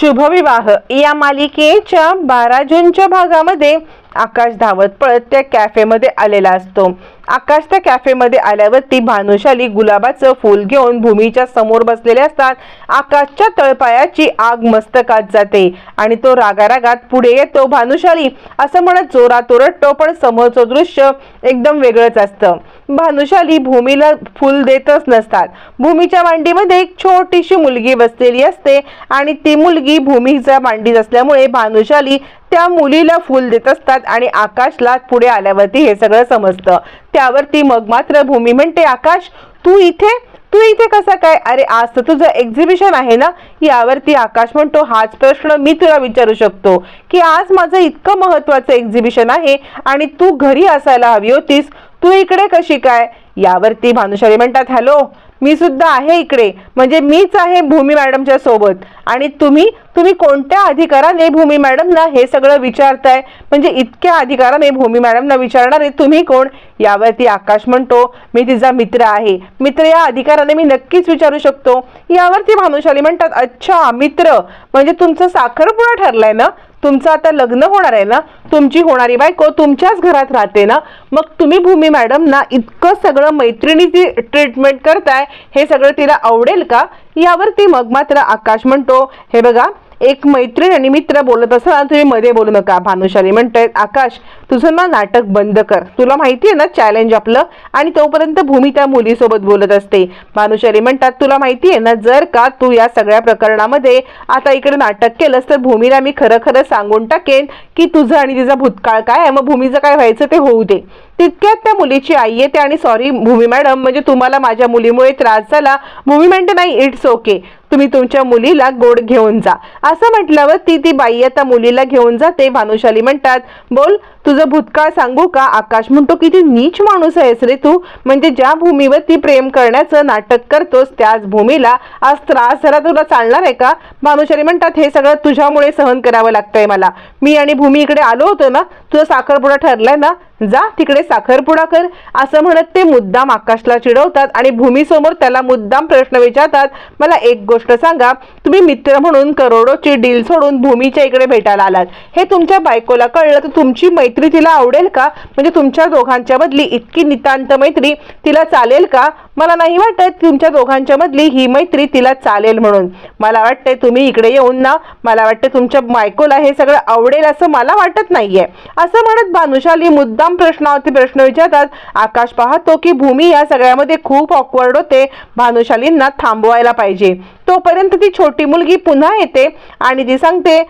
शुभविवाह. या मालिकेच्या बारा जूनच्या भागामध्ये आकाश धावत पळत त्या कॅफेमध्ये आलेला असतो. आकाश त्या कॅफेमध्ये आल्यावरती भानुशाली गुलाबाचं फूल घेऊन भूमीच्या समोर बसलेले असतात. आकाशच्या तळपायाची आग मस्तकात जाते आणि तो रागारागात पुढे येतो भानुशाली असं म्हणत जोरात ओरडतो पण समोरचं दृश्य एकदम वेगळंच असतं. भानुशाली भूमीला फूल देतच नसतात. भूमीच्या मांडीमध्ये एक छोटीशी मुलगी बसलेली असते आणि ती मुलगी भूमीच्या मांडीत असल्यामुळे भानुशाली त्या मुलीला फुल देत असतात आणि आकाशला पुढे आल्यावरती हे सगळं समजतं. त्यावरती मग मात्र भूमी म्हणते आकाश तू इथे? तू इथे कसा काय? अरे आज तर तुझं एक्झिबिशन आहे ना? यावरती आकाश म्हणतो हाच प्रश्न मी तुला विचारू शकतो की आज माझं इतकं महत्वाचं एक्झिबिशन आहे आणि तू घरी असायला हवी होतीस तू इकडे कशी काय? यावरती भानुशाली म्हणतात हॅलो मी सुद्धा आहे इकडे. म्हणजे मीच आहे भूमी मॅडमच्या सोबत आणि तुम्ही तुम्ही कोणत्या अधिकाराने भूमी मॅडमना हे सगळं विचारताय? म्हणजे इतक्या अधिकाराने भूमी मॅडमना विचारणारे तुम्ही कोण? यावरती आकाश म्हणतो मी तिचा मित्र आहे. मित्र या अधिकाराने मी नक्कीच विचारू शकतो. यावरती भानुशाली म्हणतात अच्छा मित्र. म्हणजे तुमचं साखरपुडा ठरलाय ना? तुमचं आता लग्न होणार आहे ना? तुमची होणारी बायको तुमच्याच घरात राहते ना? मग तुम्ही भूमी मॅडम ना इतकं सगळं मैत्रिणीची ट्रीटमेंट करताय हे सगळं तिला आवडेल का? यावरती मग मात्र आकाश म्हणतो हे बघा एक मैत्रीण आणि मित्र बोलत असताना तुम्ही मध्ये बोलू नका. भानुशाली म्हणतायत आकाश तुझं ना नाटक बंद कर. तुला माहिती आहे ना चॅलेंज आपलं? आणि तोपर्यंत भूमी त्या मुलीसोबत बोलत असते. भानुशाली म्हणतात तुला माहिती आहे ना जर का तू या सगळ्या प्रकरणामध्ये आता इकडे नाटक केलंस तर भूमीला मी खरं खरं सांगून टाकेन की तुझं आणि तिचा भूतकाळ काय आहे. मग भूमीचं काय व्हायचं ते होऊ दे. तितक्यात त्या मुलीची आई येते आणि सॉरी भूमी मॅडम म्हणजे तुम्हाला माझ्या मुलीमुळे त्रास झाला. भूमी म्हणते नाही इट्स ओके तुम्ही तुमच्या मुलीला गोड घेऊन जा. असं म्हटल्यावर ती ती बाई आता मुलीला घेऊन जाते भानुशाली म्हणतात बोल तुझं भूतकाळ सांगू का? आकाश म्हणतो किती नीच माणूस आहेस रे तू. म्हणजे ज्या भूमीवर ती प्रेम करण्याचं नाटक करतोस त्याच भूमीला आज त्रास झाला तुला चालणार आहे का? भानुशाली म्हणतात हे सगळं तुझ्यामुळे सहन करावं लागतंय मला. मी आणि भूमी इकडे आलो होतो ना तुझा साखरपुडा ठरलाय ना? जा तिकडे साखरपुडा कर. असं म्हणत ते मुद्दाम आकाशला चिडवतात आणि भूमीसमोर त्याला मुद्दाम प्रश्न विचारतात मला एक गोष्ट सांगा तुम्ही मित्र म्हणून करोडोची डील सोडून भूमीच्या इकडे भेटायला आलात. हे तुमच्या बायकोला कळलं तर तुमची मैत्री तिला आवडेल का? म्हणजे तुमच्या दोघांच्या मधली इतकी नितांत मैत्री तिला चालेल का? मला नाही वाटत तुमच्या दोघांच्या मधली ही मैत्री तिला चालेल म्हणून. मला वाटतंय तुम्ही इकडे येऊन ना मला वाटतं तुमच्या बायकोला हे सगळं आवडेल असं मला वाटत नाहीये. असं म्हणत भानुशाली मुद्दाम प्रश्नावरती प्रश्न विचारतात. आकाश पाहतो की भूमी या सगळ्यामध्ये खूप ऑकवर्ड होते. भानुशालींना थांबवायला पाहिजे. तोपर्यंत ती छोटी मुलगी पुन्हा येते. आणि ती सांगते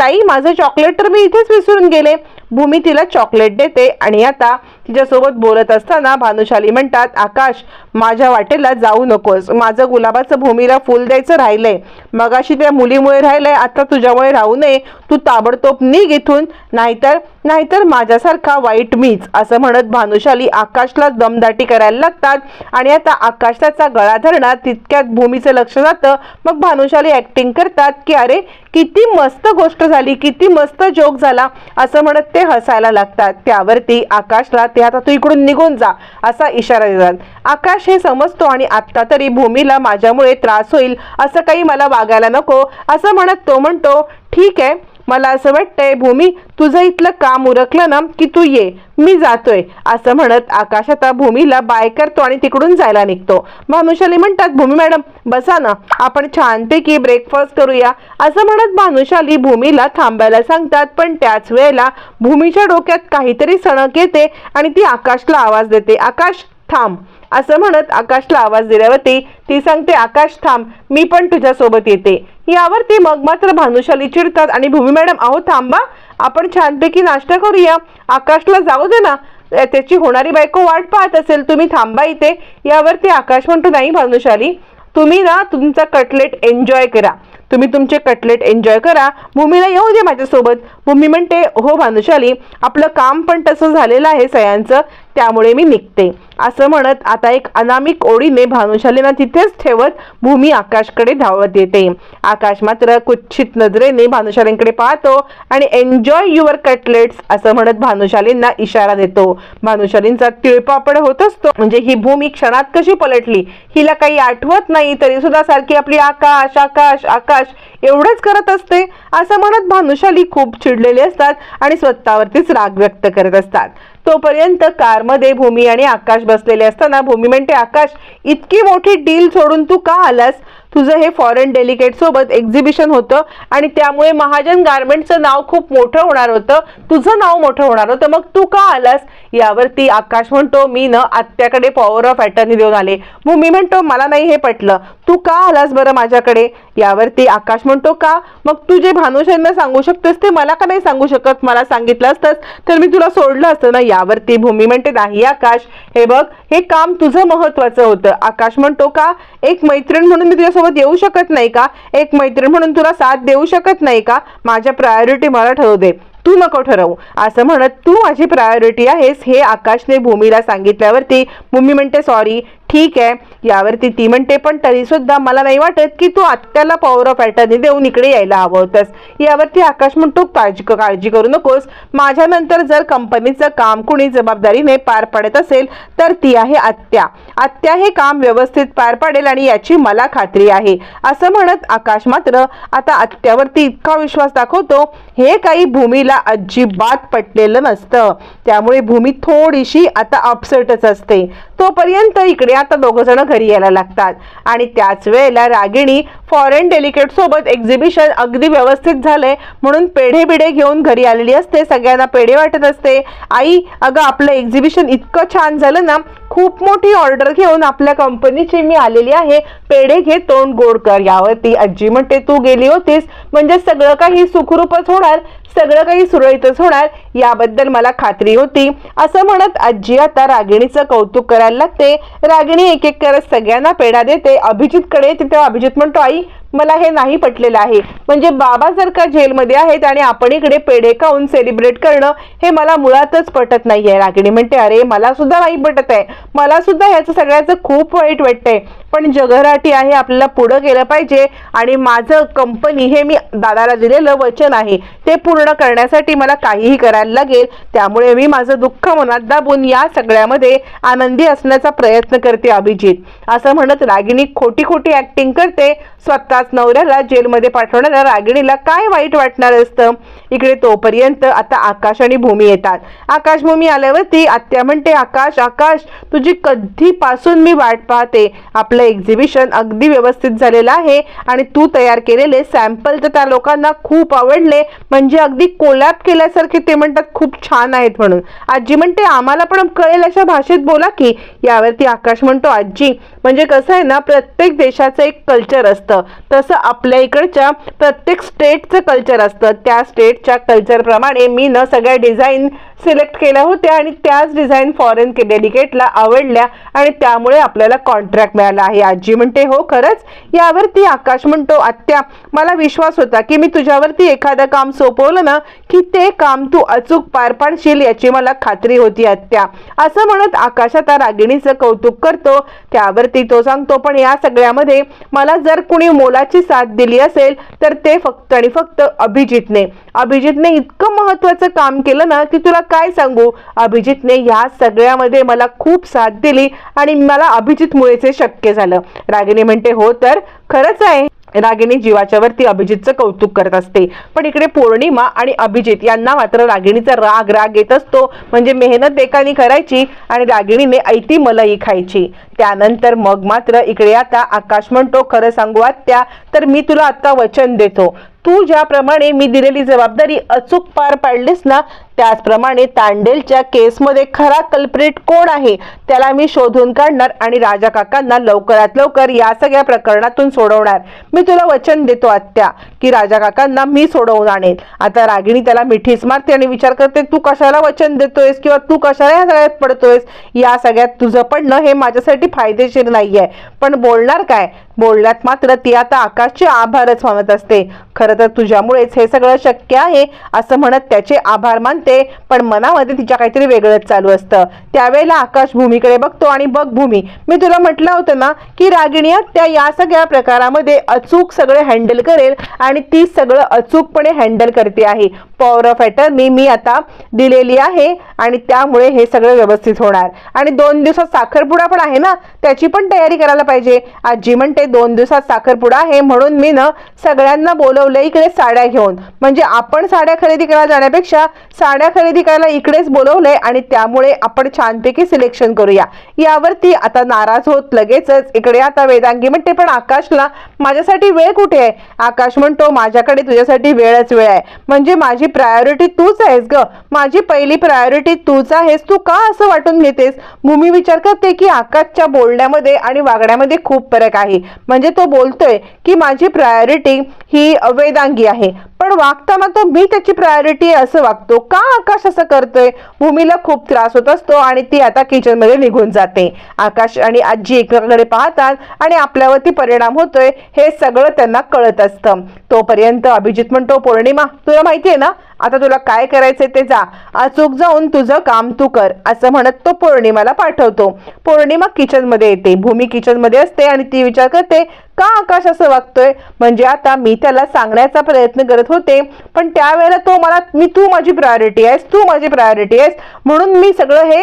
ताई माझं चॉकलेट तर मी इथेच विसरून गेले. भूमी तिला चॉकलेट देते. आणि आता तिच्यासोबत बोलत असताना भानुशाली म्हणतात आकाश माझ्या वाटेला जाऊ नकोस. माझं गुलाबाचं भूमीला फुल द्यायचं राहिलंय. मगाशी त्या मुलीमुळे राहिलंय आता तुझ्यामुळे राहू नये. तू ताबडतोब निघ इथून. नाहीतर नाहीतर माझ्यासारखा वाईट मीच असं म्हणत भानुशाली आकाशला दमदाटी करायला लागतात. आणि आता आकाश त्याचा गळा धरणार तितक्यात भूमीचं लक्ष जातं. मग भानुशाली ऍक्टिंग करतात की अरे किती मस्त गोष्ट झाली किती मस्त जोक झाला असं म्हणत ते हसायला लागतात. त्यावरती आकाशला ते आता तू इकडून निघून जा असा इशारा देतात. आकाश हे समजतो आणि आत्ता तरी भूमीला माझ्यामुळे त्रास होईल असं काही मला वागायला नको असं म्हणत तो म्हणतो ठीक आहे मला असं वाटतंय भूमी तुझं इथलं काम उरकलं ना की तू ये. मी जातोय. असं म्हणत आकाश आता भूमीला बाय करतो आणि तिकडून जायला निघतो. भानुशाली म्हणतात भूमी मॅडम बसा ना. आपण छानपैकी ब्रेकफास्ट करूया. असं म्हणत भानुशाली भूमीला थांबायला सांगतात पण त्याच वेळेला भूमीच्या डोक्यात काहीतरी सणक येते आणि ती आकाशला आवाज देते. आकाश थांब. असं म्हणत आकाशला आवाज दिल्यावरती ती सांगते आकाश थांब. मी पण तुझ्यासोबत येते. यावर यावरती मग मात्र भानुशाली चिडतात आणि भूमी मॅडम अहो थांबा आपण छानपैकी नाश्ता करूया. आकाशला जाऊ दे ना. त्याची होणारी बायको वाट पाहत असेल तुम्ही थांबा इथे. यावरती आकाश म्हणतो नाही भानुशाली तुम्ही ना तुमचा कटलेट एन्जॉय करा. तुम्ही तुमचे कटलेट एन्जॉय करा. भूमीला येऊ दे माझ्यासोबत. भूमी म्हणते हो भानुशाली आपलं काम पण तसं झालेलं आहे सयांचं त्यामुळे मी निघते. असं म्हणत आता एक अनामिक ओढीने भानुशालीना तिथेच ठेवत भूमी आकाशकडे धावत येते. आकाश मात्र कुच्छित नजरेने भानुशालींकडे पाहतो आणि एन्जॉय युअर कटलेट्स असं म्हणत भानुशालींना इशारा देतो. भानुशालींचा तिळपापड होत असतो. म्हणजे ही भूमी क्षणात कशी पलटली? हिला काही आठवत नाही तरी सुद्धा सारखी आपली आकाश आकाश आकाश एवढंच करत असते असं म्हणत भानुशाली खूप चिडलेले असतात आणि स्वतःवरतीच राग व्यक्त करत असतात. तोपर्यंत कारमध्ये भूमी आणि आकाश बसलेले असताना भूमी म्हणते आकाश इतकी मोठी डील सोडून तू का आलास? तुझं हे फॉरेन डेलिकेट सोबत एक्झिबिशन होतं आणि त्यामुळे महाजन गार्मेंटचं नाव खूप मोठं होणार होतं. तुझं नाव मोठं होणार होतं. मग तू का आलास? यावरती आकाश म्हणतो मी ना आत्याकडे पॉवर ऑफ अटर्नी देऊन आले. भूमी म्हणतो मला नाही हे पटलं. तू का आलास बरं माझ्याकडे? यावरती आकाश म्हणतो का? मग तू जे भानुशांना सांगू शकतेस ते मला का नाही सांगू शकत? मला सांगितलं असतंस तर मी तुला सोडलं असतं ना? यावरती भूमी म्हणते नाही आकाश. हे बघ हे काम तुझं महत्वाचं होतं. आकाश म्हणतो का? एक मैत्रीण म्हणून मी तुझ्यासोबत येऊ शकत नाही का? एक मैत्रीण म्हणून तुला साथ देऊ शकत नाही का? माझ्या प्रायोरिटी मला ठरवू दे. तू नको ठरवू. असं म्हणत तू माझी प्रायोरिटी आहेस हे आकाशने भूमीला सांगितल्यावरती भूमी म्हणते सॉरी ठीक आहे. यावरती ती म्हणते पण तरीसुद्धा मला नाही वाटत की तू आत्याला पॉवर ऑफ अटर्नी देऊन इकडे यायला हवं होतंस. यावरती आकाश म्हणतो काळजी काळजी करू नकोस. माझ्यानंतर जर कंपनीचं काम कुणी जबाबदारीने पार पाडत असेल तर ती आहे आत्या. आत्या हे काम व्यवस्थित पार पाडेल आणि याची मला खात्री आहे. असं म्हणत आकाश मात्र आता आत्यावरती इतका विश्वास दाखवतो हे काही भूमीला अजिबात पटलेलं नसतं. त्यामुळे भूमी थोडीशी आता अपसेटच असते. तोपर्यंत इकडे आता दोघ जण घरी यायला लागतात. आणि त्याच वेळेला रागिणी फॉरेन डेलिकेट सोबत एक्झिबिशन अगदी व्यवस्थित झालंय. म्हणून पेढे बिढे घेऊन घरी आलेली असते. सगळ्यांना पेढे वाटत असते. आई अगं आपलं एक्झिबिशन इतकं छान झालं ना खूप मोठी ऑर्डर घेऊन आपल्या कंपनीची मी आलेली आहे. पेढे घे तोंड गोड कर. यावरती आजी म्हणते तू गेली होतीस. म्हणजे सगळं काही सुखरूपच होणार. सगळं काही सुरळीतच होणार याबद्दल मला खात्री होती. असं म्हणत आजी आता रागिणीचं कौतुक करायला लागते. रागिणी एक एक करत सगळ्यांना पेढा देते. अभिजितकडे तिथे अभिजित म्हणतो आई मला हे नाही पटलेलं आहे. म्हणजे बाबा जर का जेलमध्ये आहेत आणि आपण इकडे पेढे खाऊन सेलिब्रेट करणं हे मला मुळातच पटत नाही आहे रागिणी. म्हणते अरे मला सुद्धा नाही पटत आहे. मला सुद्धा ह्याचं सगळ्याचं खूप वाईट वाटतंय. पण जगराटी आहे आपल्याला पुढं गेलं पाहिजे आणि माझं कंपनी हे मी दादाला दिलेलं वचन आहे. ते पूर्ण करण्यासाठी मला काहीही करायला लागेल. त्यामुळे मी माझं दुःख मनात दाबून या सगळ्यामध्ये आनंदी असण्याचा प्रयत्न करते अभिजित. असं म्हणत रागिणी खोटी खोटी ऍक्टिंग करते. स्वतः स्वतःच नवऱ्याला जेलमध्ये पाठवणाऱ्या रागिणीला काय वाईट वाटणार असतं? इकडे तोपर्यंत आता आकाश आणि भूमी येतात. आकाशभूमी आल्यावरती आत्या म्हणते आकाश आकाश तुझी कधीपासून मी वाट पाहते? आपलं एक्झिबिशन अगदी व्यवस्थित झालेलं आहे आणि तू तयार केलेले सॅम्पल तर त्या लोकांना खूप आवडले. म्हणजे अगदी कोलॅप केल्यासारखे ते म्हणतात खूप छान आहेत म्हणून. आजी म्हणते आम्हाला पण कळेल अशा भाषेत बोला की. यावरती आकाश म्हणतो आजी म्हणजे कसं आहे ना प्रत्येक देशाचं एक कल्चर असतं. तसं आपल्या इकडच्या प्रत्येक स्टेटचं कल्चर असतं. त्या स्टेटच्या कल्चरप्रमाणे मी न सगळ्या डिझाईन सिलेक्ट केल्या होत्या आणि त्याच डिझाईन फॉरेन डेडिकेटला आवडल्या आणि त्यामुळे आपल्याला कॉन्ट्रॅक्ट मिळाला. आहे आजी म्हणते हो खरंच? यावरती आकाश म्हणतो आत्या मला विश्वास होता की मी तुझ्यावरती एखादं काम सोपवलं ना की ते काम तू अचूक पार पाडशील याची मला खात्री होती आत्या. असं म्हणत आकाश आता रागिणीचं कौतुक करतो. त्यावरती तो सांगतो पण या सगळ्यामध्ये मला जर कुणी मोलाची साथ दिली असेल तर ते फक्त आणि फक्त अभिजितने. अभिजितने इतकं महत्वाचं काम केलं ना की तुला काय सांगू? अभिजितने या सगळ्यामध्ये मला खूप साथ दिली आणि मला अभिजितमुळेच हे शक्य झालं. रागिनी म्हणते हो तर खरंच आहे. रागिणी जीवाच्या वरती अभिजितचं कौतुक करत असते. पण इकडे पौर्णिमा आणि अभिजित यांना मात्र रागिणीचा राग राग येत असतो. म्हणजे मेहनत एकाने करायची आणि रागिणीने ऐती मलई खायची. त्यानंतर मग मात्र इकडे आता आकाश म्हणतो खरं सांगू आत्या तर मी तुला आता वचन देतो. तू ज्याप्रमाणे मी दिलेली जबाबदारी अचूक पार पाडलीस ना त्याचप्रमाणे तांडेलच्या केसमध्ये खरा कल्प्रिट कोण आहे त्याला मी शोधून काढणार आणि राजा काकांना लवकरात लवकर या सगळ्या प्रकरणातून सोडवणार. मी तुला वचन देतो आत्या की राजा काकांना मी सोडवून आणेल आता रागिणी त्याला मिठीच मारते आणि विचार करते तू कशाला वचन देतोयस किंवा तू कशाला या सगळ्यात पडतोयस? या सगळ्यात तुझं पडणं हे माझ्यासाठी फायदेशीर नाहीये. पण बोलणार काय? बोलण्यात मात्र ती आता आकाशचे आभारच मानत असते. खरं तर तुझ्यामुळेच हे सगळं शक्य आहे असं म्हणत त्याचे आभार मानते पण मनामध्ये तिच्या काहीतरी वेगळंच चालू असतं. त्यावेळेला आकाश भूमीकडे बघतो आणि बघ भूमी मी तुला म्हटलं होतं ना की रागिणी त्या या सगळ्या प्रकारामध्ये अचूक सगळं हँडल करेल आणि ती सगळं अचूकपणे हँडल करते आहे. पॉवर ऑफ अटर्नी मी आता दिलेली आहे आणि त्यामुळे हे सगळं व्यवस्थित होणार. आणि दोन दिवसात साखरपुडा पण आहे ना त्याची पण तयारी करायला पाहिजे. आजी म्हणते दोन दिवसात साखरपुडा आहे म्हणून मी ना सगळ्यांना बोलवलं इकडे साड्या घेऊन. म्हणजे आपण साड्या खरेदी करायला जाण्यापेक्षा साड्या खरेदी करायला इकडेच बोलवलंय आणि त्यामुळे आपण छानपैकी सिलेक्शन करूया. यावरती आता नाराज होत लगेचच इकडे आता वेदांगी म्हणते पण आकाशला माझ्यासाठी वेळ कुठे आहे? आकाश म्हणतो माझ्याकडे तुझ्यासाठी वेळच वेळ आहे. म्हणजे माझी प्रायोरिटी तूच आहेस ग. माझी पहिली प्रायोरिटी तूच आहेस. तू का असं वाटून घेतेस? भूमी विचार करते की आकाशच्या बोलण्यामध्ये आणि वागण्यामध्ये खूप फरक आहे. म्हणजे तो बोलतोय की माझी प्रायोरिटी ही वेदांगी आहे. पण वागताना तो मी त्याची प्रायोरिटी आहे असं वागतो. का आकाश असं करतोय? भूमीला खूप त्रास होत असतो आणि ती आता किचनमध्ये निघून जाते. आकाश आणि आजी एकमेकांकडे पाहतात आणि आपल्यावरती परिणाम होतोय हे सगळं त्यांना कळत असतं. तोपर्यंत अभिजित म्हणतो पौर्णिमा तुला माहिती आहे ना? आता तुला काय करायचंय ते जा. अचूक जाऊन तुझं काम तू कर. असं म्हणत तो पौर्णिमाला पाठवतो. पौर्णिमा किचनमध्ये येते. भूमी किचनमध्ये असते आणि ती विचार करते का आकाश असं वागतोय? म्हणजे आता मी त्याला सांगण्याचा प्रयत्न करत होते पण त्यावेळेला तो मला मी तू माझी प्रायोरिटी आहेस तू माझी प्रायोरिटी आहेस. म्हणून मी सगळं हे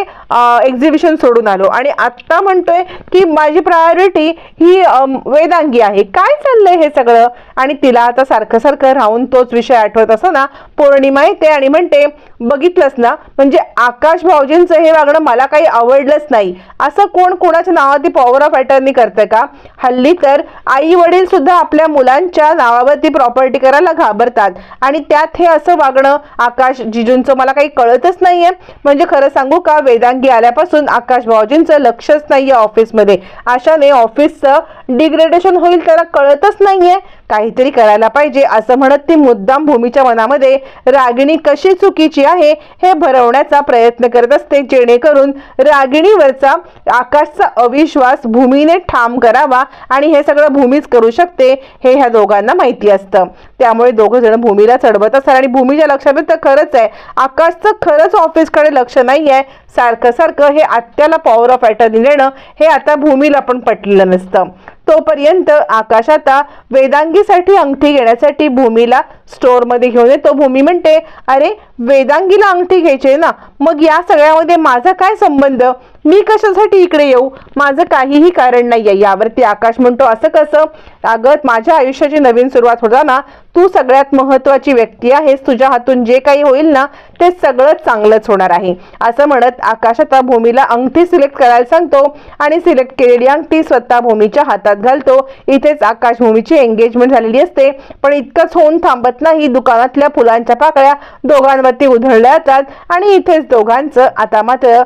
एक्झिबिशन सोडून आलो. आणि आत्ता म्हणतोय की माझी प्रायोरिटी ही वेदांगी आहे. काय चाललंय हे सगळं? आणि तिला आता सारखं सारखं राहून तोच विषय आठवत असताना पौर्णिमा येते आणि म्हणते बघितलंच ना? म्हणजे आकाश भाऊजींचं हे वागणं मला काही आवडलंच नाही. असं कोण कोणाच्या नावावरती पॉवर ऑफ अटर्नी करतं का? हल्ली तर आई वडील सुद्धा आपल्या मुलांच्या नावावरती प्रॉपर्टी करायला घाबरतात. आणि त्यात हे असं वागणं आकाश जिजूंचं मला काही कळतच नाहीये. म्हणजे खरं सांगू का? वेदांगी आल्यापासून आकाश भाऊजींचं लक्षच नाहीये ऑफिसमध्ये अशाने ऑफिसचं डिग्रेडेशन होईल त्याला कळतच नाहीये. काहीतरी करायला पाहिजे असं म्हणत ती मुद्दाम भूमीच्या मनामध्ये रागिणी कशी चुकीची आहे हे भरवण्याचा प्रयत्न करत असते जेणेकरून रागिणीवरचा आकाशचा अविश्वास भूमीने ठाम करावा आणि हे सगळं भूमीच करू शकते हे ह्या दोघांना माहिती असतं. त्यामुळे दोघं जण भूमीला चढवत असतात आणि भूमीच्या लक्षात येतं खरंच आहे आकाशचं खरंच ऑफिसकडे लक्ष नाही आहे सारखं सारखं हे आत्याला पॉवर ऑफ अटर्नी देणं हे आता भूमीला पण पटलेलं नसतं. तोपर्यंत आकाश आता वेदांगीसाठी अंगठी घेण्यासाठी भूमीला स्टोअरमध्ये घेऊन येतो. भूमी म्हणते अरे वेदांगीला अंगठी घ्यायची आहे ना? मग या सगळ्यामध्ये माझा काय संबंध? मी कशासाठी इकडे येऊ? माझं काहीही कारण नाही आहे यावरती आकाश म्हणतो असं कसं? अगं माझ्या आयुष्याची नवीन सुरुवात होताना तू सगळ्यात महत्वाची व्यक्ती आहेस. तुझ्या हातून जे काही होईल ना ते सगळं चांगलंच होणार आहे. असं म्हणत आकाश आता भूमीला अंगठी सिलेक्ट करायला सांगतो आणि सिलेक्ट केलेली अंगठी स्वतः भूमीच्या हातात घालतो. इथेच आकाश भूमीची एंगेजमेंट झालेली असते. पण इतकंच होऊन थांबत नाही. दुकानातल्या फुलांच्या पाकळ्या दोघांवरती उधळल्या जातात आणि इथेच दोघांचं आता मात्र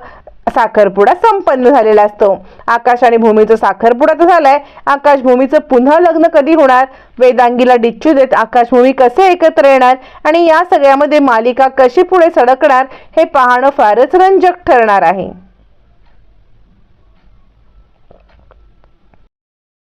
साखरपुडा संपन्न झालेला असतो. आकाश आणि भूमीचं साखरपुडा तर झालाय. आकाश भूमीचं पुन्हा लग्न कधी होणार? वेदांगीला डिच्चू देत आकाश भूमी कसे एकत्र येणार? आणि या सगळ्यामध्ये मालिका कशी पुढे सडकणार? हे पाहणं फारच रंजक ठरणार आहे.